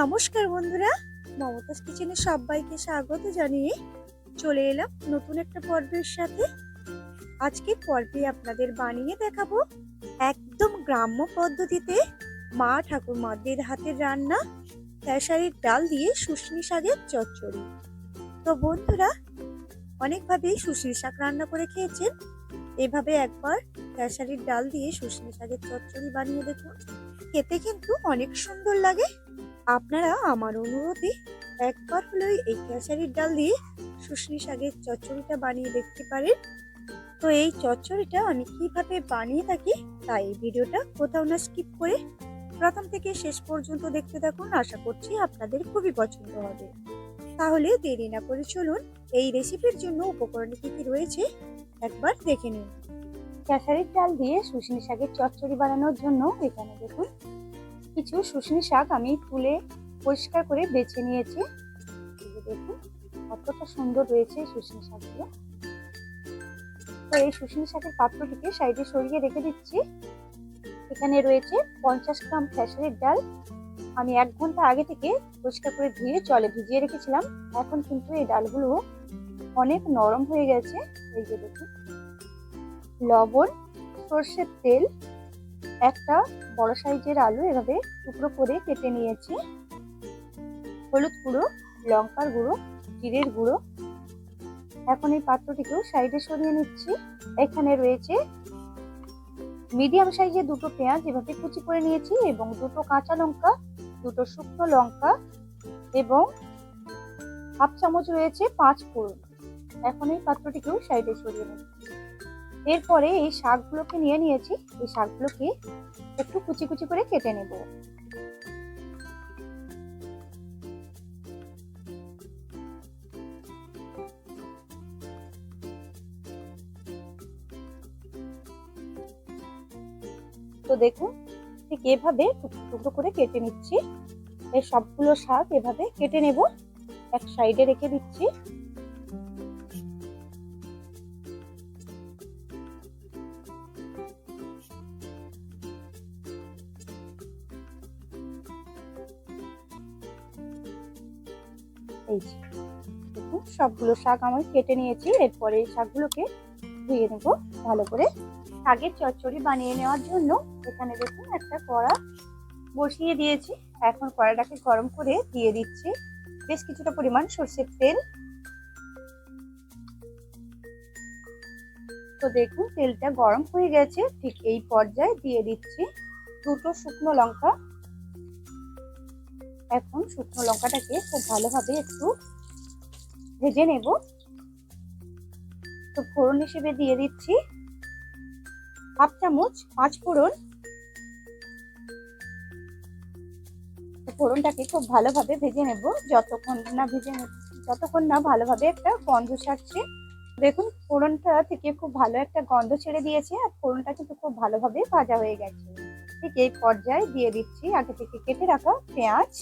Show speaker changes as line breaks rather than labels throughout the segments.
নমস্কার বন্ধুরা। মমতাজ কিচেনে সবাইকে স্বাগত জানিয়ে চলে এলাম নতুন একটা পর্বের সাথে। আজকে পর্বে আপনাদের বানিয়ে দেখাবো একদম গ্রাম্য পদ্ধতিতে মা ঠাকুরমাদের হাতের রান্না, খেসারির ডাল দিয়ে শুশনি শাকের চচ্চড়ি। তো বন্ধুরা, অনেকভাবেই শুশনি শাক রান্না করে খেয়েছেন। এভাবে একবার খেসারির ডাল দিয়ে শুশনি শাকের চচ্চড়ি বানিয়ে দেখুন। খেতে কিন্তু অনেক সুন্দর লাগে। আপনারা আমার অনুরোধে একবার হলেও এই খেসারির ডাল দিয়ে শুশনি শাকের চচ্চড়িটা বানিয়ে দেখতে পারেন। তো এই চচ্চড়িটা আমি কীভাবে বানিয়ে থাকি তাই এই ভিডিওটা কোথাও না স্কিপ করে প্রথম থেকে শেষ পর্যন্ত দেখতে থাকুন। আশা করছি আপনাদের খুবই পছন্দ হবে। তাহলে দেরি না করে চলুন এই রেসিপির জন্য উপকরণ কি কি রয়েছে একবার দেখে নিন। খেসারির ডাল দিয়ে শুশনি শাকের চচ্চড়ি বানানোর জন্য এখানে দেখুন কিছু শুশনি শাক আমি তুলে পরিষ্কার করে বেছে নিয়েছি। দেখুন, কতটা সুন্দর রয়েছে শুশনি শাকগুলো। তো এই শুশনি শাকের পাত্রটিকে সাইডে সরিয়ে রেখে দিচ্ছি। এখানে রয়েছে পঞ্চাশ গ্রাম খেসারির ডাল। আমি এক ঘণ্টা আগে থেকে পরিষ্কার করে ধুয়ে জলে ভিজিয়ে রেখেছিলাম। এখন কিন্তু এই ডালগুলো অনেক নরম হয়ে গেছে। এই যে দেখুন, লবণ, সর্ষের তেল একটা বড় সাইজের আলু এভাবে টুকরো করে কেটে নিয়েছি। হলুদ গুঁড়ো, লঙ্কার গুঁড়ো, জিরের গুঁড়ো। এখন এই পাত্রটিকেও সাইডে সরিয়ে নিচ্ছি। এখানে রয়েছে মিডিয়াম সাইজের দুটো পেঁয়াজ এভাবে কুচি করে নিয়েছি এবং দুটো কাঁচা লঙ্কা, দুটো শুকনো লঙ্কা এবং হাফ চামচ রয়েছে পাঁচ ফোড়ন। এখন এই পাত্রটিকেও সাইডে সরিয়ে নিচ্ছি। এরপরে এই শাকগুলোকে নিয়ে নিয়েছি। এই শাকগুলোকে একটু কুচি কুচি করে কেটে নেব। তো দেখুন, ঠিক এভাবে টুকরো করে কেটে নিচ্ছি। এই সবগুলো শাক এভাবে কেটে নেব। এক সাইডে রেখে দিচ্ছি। এই দেখুন, সবগুলো শাক আমি কেটে নিয়েছি। এরপরে এই শাকগুলোকে ধুয়ে নেব ভালো করে। শাকের চচ্চড়ি বানিয়ে নেওয়ার জন্য এখানে দেখুন একটা কড়া বসিয়ে দিয়েছি। এখন কড়াটাকে গরম করে দিয়ে দিচ্ছি। বেশ কিছুটা পরিমাণ সর্ষের তেল। তো দেখুন, তেলটা গরম হয়ে গেছে। ঠিক এই পর্যায়ে দিয়ে দিচ্ছি দুটো শুকনো লঙ্কা। এখন শুকনো লঙ্কাটাকে খুব ভালোভাবে একটু ভেজে নেব। তো ফোড়ন হিসেবে দিয়ে দিচ্ছি হাফ চামচ পাঁচ ফোড়ন। ফোড়নটাকে খুব ভালোভাবে ভেজে নেব, যতক্ষণ না ভেজে যতক্ষণ না ভালোভাবে একটা গন্ধ ছাড়ছে। দেখুন, ফোড়নটা থেকে খুব ভালো একটা গন্ধ ছেড়ে দিয়েছে আর ফোড়নটা কিন্তু খুব ভালোভাবে ভাজা হয়ে গেছে। ঠিক এই পর্যায়ে দিয়ে দিচ্ছি আগে থেকে কেটে রাখা পেঁয়াজ।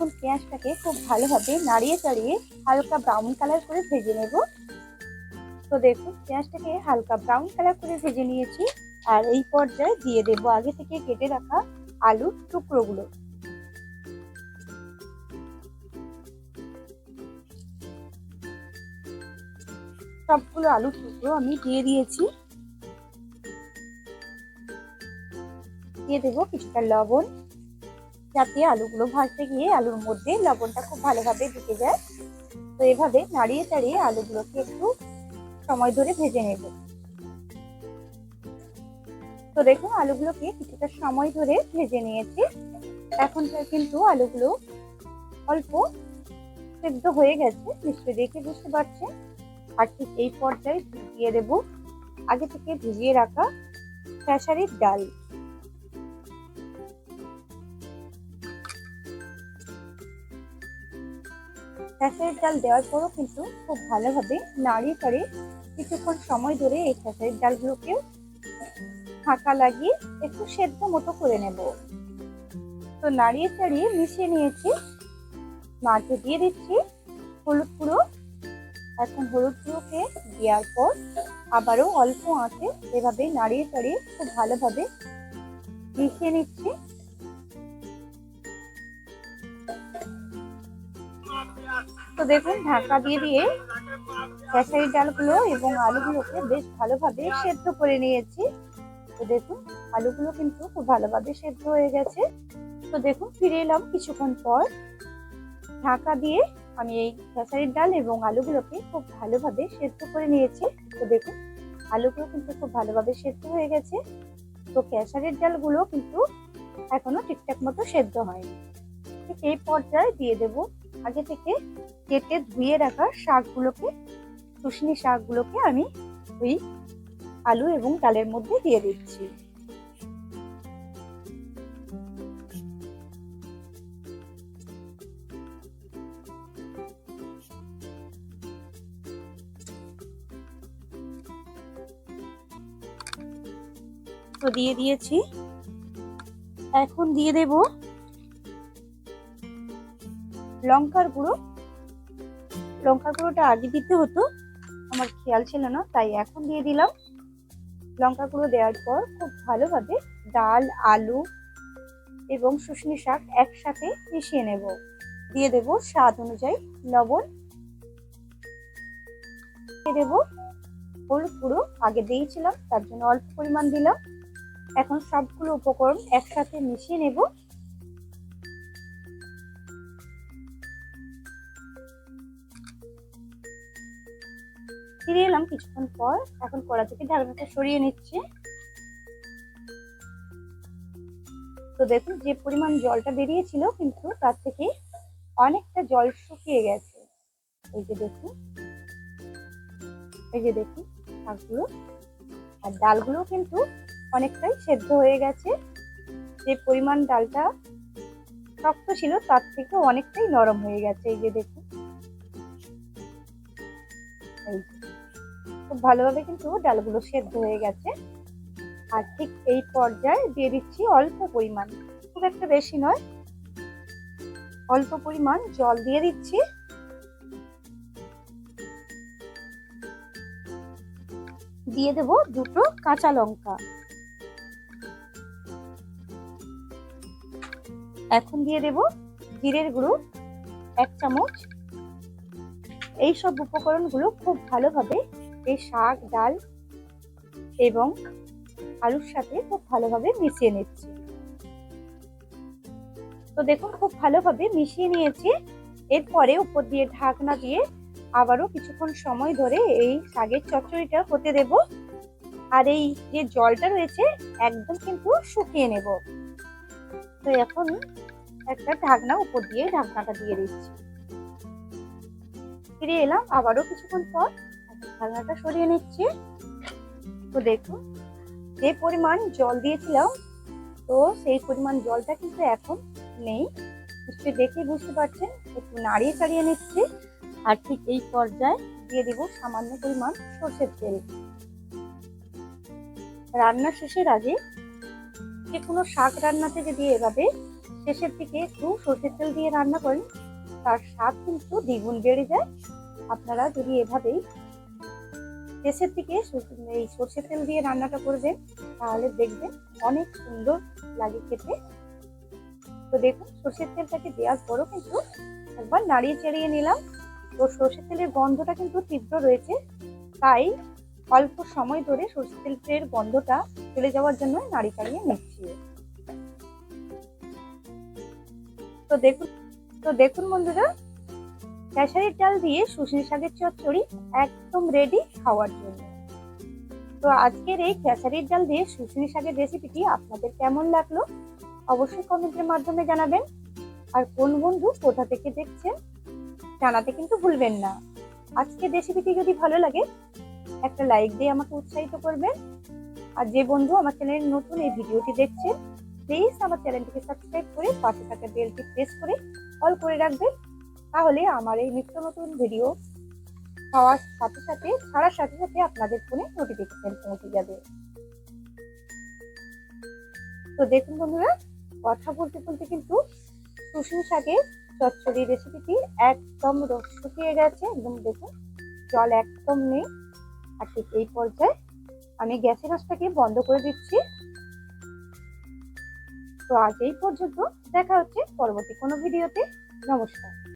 এখন পেঁয়াজটাকে খুব ভালোভাবে নাড়িয়ে চাড়িয়ে হালকা ব্রাউন কালার করে ভেজে নেব। তো দেখুন, পেঁয়াজটাকে হালকা ব্রাউন কালার করে ভেজে নিয়েছি আর এই পর্যায়ে দিয়ে দেব আগে থেকে কেটে রাখা আলুর টুকরোগুলো। সবগুলো আলুর টুকরো আমি দিয়ে দিয়েছি। দিয়ে দেবো কিছুটা লবণ। যাতে আলুগুলো ভাজতে গিয়ে আলুর মধ্যে লবণটা খুব ভালোভাবে ঢুকে যায়। তো এভাবে নাড়িয়ে চাড়িয়ে আলুগুলোকে একটু সময় ধরে ভেজে নেব। তো দেখুন, আলুগুলোকে কিছুটা সময় ধরে ভেজে নিয়েছি। এখন কিন্তু আলুগুলো অল্প সেদ্ধ হয়ে গেছে, নিশ্চয়ই দেখে বুঝতে পারছেন। আর ঠিক এই পর্যায়ে দিয়ে দেব আগে থেকে ভিজিয়ে রাখা খেসারির ডাল। খেসারির ডাল দেওয়ার পরও কিন্তু খুব ভালোভাবে নাড়িয়ে চাড়িয়ে কিছুক্ষণ সময় ধরে এই খেসারির ডালগুলোকে ফাঁকা লাগিয়ে একটু সেদ্ধ মতো করে নেব। তো নাড়িয়ে চাড়িয়ে মিশিয়ে নিয়েছি। মাঝে দিয়ে দিচ্ছি হলুদ গুঁড়ো। এখন হলুদ গুঁড়োকে দেওয়ার পর আবারও অল্প আঁচে এভাবে নাড়িয়ে চাড়িয়ে খুব ভালোভাবে মিশিয়ে নিচ্ছি। তো দেখুন, ঢাকা দিয়ে দিয়ে খেসারি ডালগুলো এবং আলুগুলোকে বেশ ভালোভাবে সেদ্ধ করে নিয়েছি। তো দেখুন, আলুগুলো কিন্তু খুব ভালোভাবে সেদ্ধ হয়ে গেছে। তো দেখুন, ফিরে এলাম কিছুক্ষণ পর। ঢাকা দিয়ে আমি এই খেসারির ডাল এবং আলুগুলোকে খুব ভালোভাবে সেদ্ধ করে নিয়েছি। তো দেখুন, আলুগুলো কিন্তু খুব ভালোভাবে সেদ্ধ হয়ে গেছে। তো খেসারির ডালগুলো কিন্তু এখনও ঠিকঠাক মতো সেদ্ধ হয়নি। ঠিক এই পর্যায়ে দিয়ে দেব আগে থেকে কেটে ধুয়ে রাখা শাকগুলোকে, শুশনি শাকগুলোকে আমি ওই আলু এবং ডালের মধ্যে দিয়ে দিচ্ছি। তো দিয়ে দিয়েছি। এখন দিয়ে দেব লঙ্কার গুঁড়ো। লঙ্কার গুঁড়োটা আগে দিতে হতো, আমার খেয়াল ছিল না, তাই এখন দিয়ে দিলাম। লঙ্কা গুঁড়ো দেওয়ার পর খুব ভালোভাবে ডাল, আলু এবং শুশনি শাক একসাথে মিশিয়ে নেব। দিয়ে দেব স্বাদ অনুযায়ী লবণ। দিয়ে দেব হলুদ গুঁড়ো, আগে দিয়েছিলাম, তার জন্য অল্প পরিমাণ দিলাম। এখন সবগুলো উপকরণ একসাথে মিশিয়ে নেব। ফিরে এলাম কিছুক্ষণ পর। এখন কড়া থেকে ঢাকনাটা সরিয়ে নিচ্ছি। তো দেখুন, যে পরিমাণ জলটা বেরিয়েছিল কিন্তু তার থেকে অনেকটা জল শুকিয়ে গেছে। এই যে দেখুন। এই যে দেখুন, শাকগুলো। আর ডালগুলো কিন্তু অনেকটাই সেদ্ধ হয়ে গেছে। যে পরিমাণ ডালটা শক্ত ছিল তার থেকে অনেকটাই নরম হয়ে গেছে। এই যে দেখুন। খুব ভালোভাবে কিন্তু ডালগুলো সেদ্ধ হয়ে গেছে। আর ঠিক এই পর্যায়ে দিয়ে দিচ্ছি অল্প পরিমাণ। খুব একটা বেশি নয়। অল্প পরিমাণ জল দিয়ে দিচ্ছি। দিয়ে দেব দুটো কাঁচা লঙ্কা। এখন দিয়ে দেব জিরের গুঁড়ো, এক চামচ। এই সব উপকরণগুলো খুব ভালোভাবে এই শাক, ডাল এবং আলুর সাথে খুব ভালোভাবে মিশিয়ে নিচ্ছি। তো দেখুন, খুব ভালোভাবে মিশিয়ে নিয়েছি। এরপরে উপর দিয়ে ঢাকনা দিয়ে আবারও কিছুক্ষণ সময় ধরে এই শাকের চচ্চড়িটা হতে দেব। আর এই যে জলটা রয়েছে, একদম কিন্তু শুকিয়ে নেব। তো এখন একটা ঢাকনা উপর দিয়ে ঢাকনাটা দিয়ে দিচ্ছি। ফিরে এলাম আবারও কিছুক্ষণ পর। ঢাকনাটা সরিয়ে নিচ্ছি। তো দেখুন, যে পরিমাণ জল দিয়েছিলাম, তো সেই পরিমাণ জলটা কিন্তু এখন নেই। নিশ্চয়ই দেখে বুঝতে পারছেন, একটু নাড়িয়ে চাড়িয়ে নিচ্ছি। আর ঠিক এই পর্যায়ে দিয়ে দেব সামান্য পরিমাণ সর্ষের তেল। রান্না শেষের আগে যে কোনো শাক রান্নাতে যদি এভাবে শেষের দিকে একটু সর্ষের তেল দিয়ে রান্না করেন, তার স্বাদ কিন্তু দ্বিগুণ বেড়ে যায়। আপনারা যদি এভাবেই শেষের দিকে এই সর্ষের তেল দিয়ে রান্নাটা করবেন, তাহলে দেখবেন অনেক সুন্দর লাগে খেতে। তো দেখুন, সর্ষের তেলটাকে দেওয়ার পরও কিন্তু একবার নাড়িয়ে চাড়িয়ে নিলাম। তো সর্ষের তেলের গন্ধটা কিন্তু তীব্র রয়েছে, তাই অল্প সময় ধরে সর্ষের তেলের গন্ধটা চলে যাওয়ার জন্য নাড়ি চাড়িয়ে নিচ্ছি। তো দেখুন তো দেখুন বন্ধুরা খেসারির ডাল দিয়ে শুশনি শাকের চচ্চড়ি একদম রেডি খাওয়ার জন্য। তো আজকের এই খেসারির ডাল দিয়ে শুশনি শাকের রেসিপিটি আপনাদের কেমন লাগল অবশ্যই কমেন্টের মাধ্যমে জানাবেন। আর কোন বন্ধু কোথা থেকে দেখছেন জানাতে কিন্তু ভুলবেন না। আজকে রেসিপিটি যদি ভালো লাগে, একটা লাইক দিয়ে আমাকে উৎসাহিত করবেন। আর যে বন্ধু আমার চ্যানেলের নতুন এই ভিডিওটি দেখছেন প্লিজ আমার চ্যানেলটিকে সাবস্ক্রাইব করে পাশে থাকা বেলটি প্রেস করে অল করে রাখবেন। তাহলে আমার এই নিত্য নতুন ভিডিও পাওয়ার সাথে সাথে, ছাড়ার সাথে সাথে আপনাদের ফোনে নোটিফিকেশন পৌঁছে যাবে। তো দেখুন বন্ধুরা, কথা বলতে বলতে কিন্তু শুশনি শাকের চচ্চড়ি রেসিপিটি একদম রস শুকিয়ে গেছে। একদম দেখুন, জল একদম নেই। আর ঠিক এই পর্যায়ে আমি গ্যাসের আঁচটাকে বন্ধ করে দিচ্ছি। তো আজ এই পর্যন্ত দেখা হচ্ছে পরবর্তী কোনো ভিডিওতে নমস্কার।